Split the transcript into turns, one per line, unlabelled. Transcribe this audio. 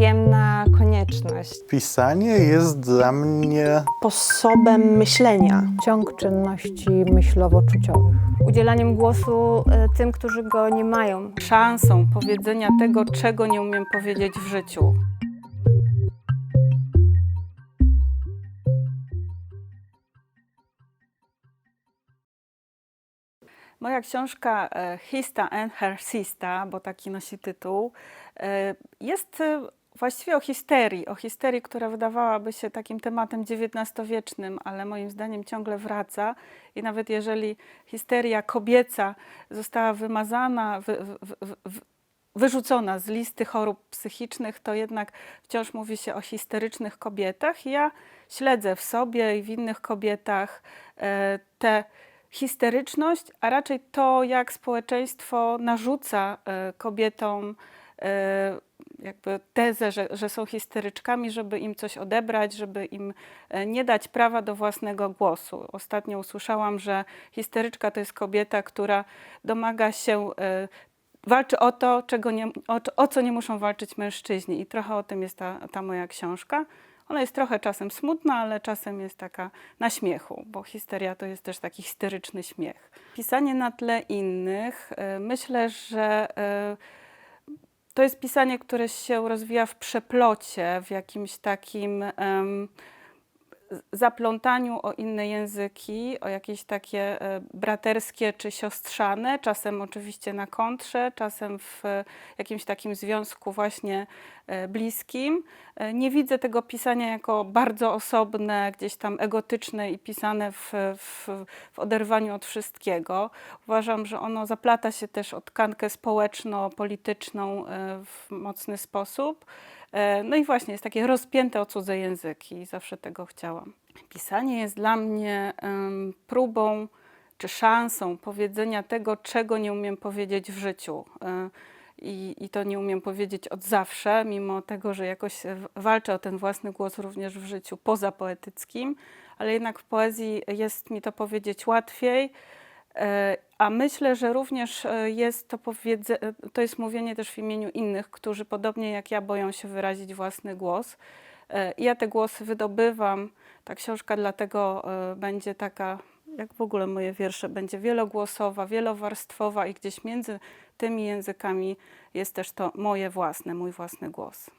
przyjemna konieczność.
Pisanie jest dla mnie
sposobem myślenia.
ciąg czynności myślowo-czuciowych.
Udzielaniem głosu e, tym, którzy go nie mają.
szansą powiedzenia tego, czego nie umiem powiedzieć w życiu. Moja książka e, Hista and Her Sista, bo taki nosi tytuł, e, jest właściwie o histerii, o histerii, która wydawałaby się takim tematem XIX-wiecznym, ale moim zdaniem ciągle wraca. I nawet jeżeli histeria kobieca została wymazana, wy, wy, wy, wy, wyrzucona z listy chorób psychicznych, to jednak wciąż mówi się o histerycznych kobietach. I ja śledzę w sobie i w innych kobietach e, tę histeryczność, a raczej to, jak społeczeństwo narzuca e, kobietom e, jakby tezę, że, że są histeryczkami, żeby im coś odebrać, żeby im e, nie dać prawa do własnego głosu. Ostatnio usłyszałam, że histeryczka to jest kobieta, która domaga się, e, walczy o to, czego nie, o, o co nie muszą walczyć mężczyźni. I trochę o tym jest ta, ta moja książka. Ona jest trochę czasem smutna, ale czasem jest taka na śmiechu, bo histeria to jest też taki histeryczny śmiech. Pisanie na tle innych, e, myślę, że to jest pisanie, które się rozwija w przeplocie, w jakimś takim em, zaplątaniu o inne języki, o jakieś takie e, braterskie czy siostrzane, czasem oczywiście na kontrze, czasem w e, jakimś takim związku właśnie e, bliskim. Nie widzę tego pisania jako bardzo osobne, gdzieś tam egotyczne i pisane w, w, w oderwaniu od wszystkiego. Uważam, że ono zaplata się też o tkankę społeczno-polityczną w mocny sposób. E, No i właśnie jest takie rozpięte o cudze języki i zawsze tego chciałam. Pisanie jest dla mnie próbą czy szansą powiedzenia tego, czego nie umiem powiedzieć w życiu. E, I, I to nie umiem powiedzieć od zawsze, mimo tego, że jakoś walczę o ten własny głos również w życiu pozapoetyckim, ale jednak w poezji jest mi to powiedzieć łatwiej. E, A myślę, że również e, jest to, powiedze, to jest mówienie też w imieniu innych, którzy podobnie jak ja boją się wyrazić własny głos. E, Ja te głosy wydobywam. Ta książka dlatego e, będzie taka, jak w ogóle moje wiersze, będzie wielogłosowa, wielowarstwowa i gdzieś między tymi językami jest też to moje własne, mój własny głos.